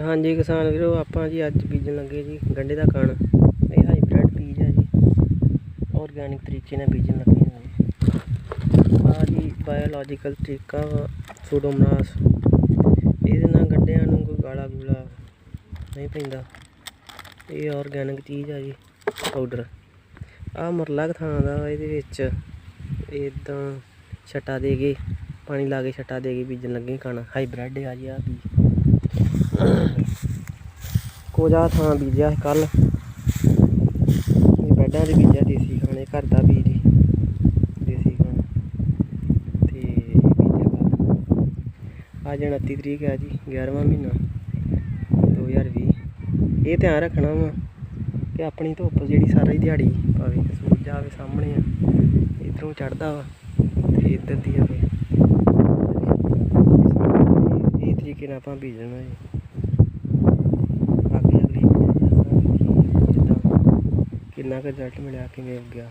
ਹਾਂਜੀ ਕਿਸਾਨ ਵੀਰੋ ਆਪਾਂ ਜੀ ਅੱਜ ਬੀਜਣ ਲੱਗੇ ਜੀ ਗੰਡੇ ਦਾ ਕਣ। ਇਹ ਹਾਈਬ੍ਰਿਡ ਬੀਜ ਹੈ ਜੀ। ਆਰਗੈਨਿਕ ਤਰੀਕੇ ਨਾਲ ਬੀਜਣ ਲੱਗੇ ਹਾਂ ਜੀ। ਆਹ ਜੀ ਬਾਇਓਲੋਜੀਕਲ ਤਰੀਕਾ ਵਾ ਸੂਡੋਮਨਾਸ ਇਹਦੇ ਨਾਲ ਗੰਡਿਆਂ ਨੂੰ ਕੋਈ ਗਾਲਾ ਗੂਲਾ ਨਹੀਂ ਪੈਂਦਾ। ਇਹ ਆਰਗੈਨਿਕ ਚੀਜ਼ ਆ ਜੀ ਪਾਊਡਰ ਆਹ ਮਰਲਾ ਕੁ ਥਾਂ ਦਾ ਵਾ, ਇਹਦੇ ਵਿੱਚ। ਇਦਾਂ ਛਟਾ ਦੇ ਕੇ ਪਾਣੀ ਲਾ ਕੇ ਛਟਾ ਦੇ ਕੇ ਬੀਜਣ ਲੱਗੇ ਕਣ। ਹਾਈਬ੍ਰਿਡ ਆ ਜੀ ਆ ਬੀਜ। ਕੋਜਾ ਥਾਂ ਬੀਜਿਆ ਕੱਲ ਇਹ ਬੈਡਾਂ ਦੇ ਬੀਜਿਆ ਦੇਸੀ ਖਾਣੇ, ਘਰ ਦਾ ਬੀਜ ਦੇਸੀ ਖਾਣਾ। ਤੇ ਬੀਜਿਆ ਅੱਜ 29 ਤਰੀਕ ਹੈ ਜੀ 11ਵਾਂ ਮਹੀਨਾ 2020 ਇਹ ਧਿਆਨ ਰੱਖਣਾ ਵਾ ਕਿ ਆਪਣੀ ਧੁੱਪ ਜਿਹੜੀ ਸਾਰਾ ਹੀ ਦਿਹਾੜੀ ਭਾਵੇਂ ਸੂਰਜ ਆਵੇ ਸਾਹਮਣੇ ਆ, ਇਧਰੋਂ ਚੜਦਾ ਵਾ ਤੇ ਇੱਧਰ ਦੀ ਆਵੇ ਇਹ ਤਰੀਕੇ ਨਾਲ ਆਪਾਂ ਬੀਜਣਾ ਜੀ। ਕਿੰਨਾ ਕੁ ਰਿਜ਼ਲਟ ਮਿਲਿਆ ਕਿਵੇਂ ਗਿਆ?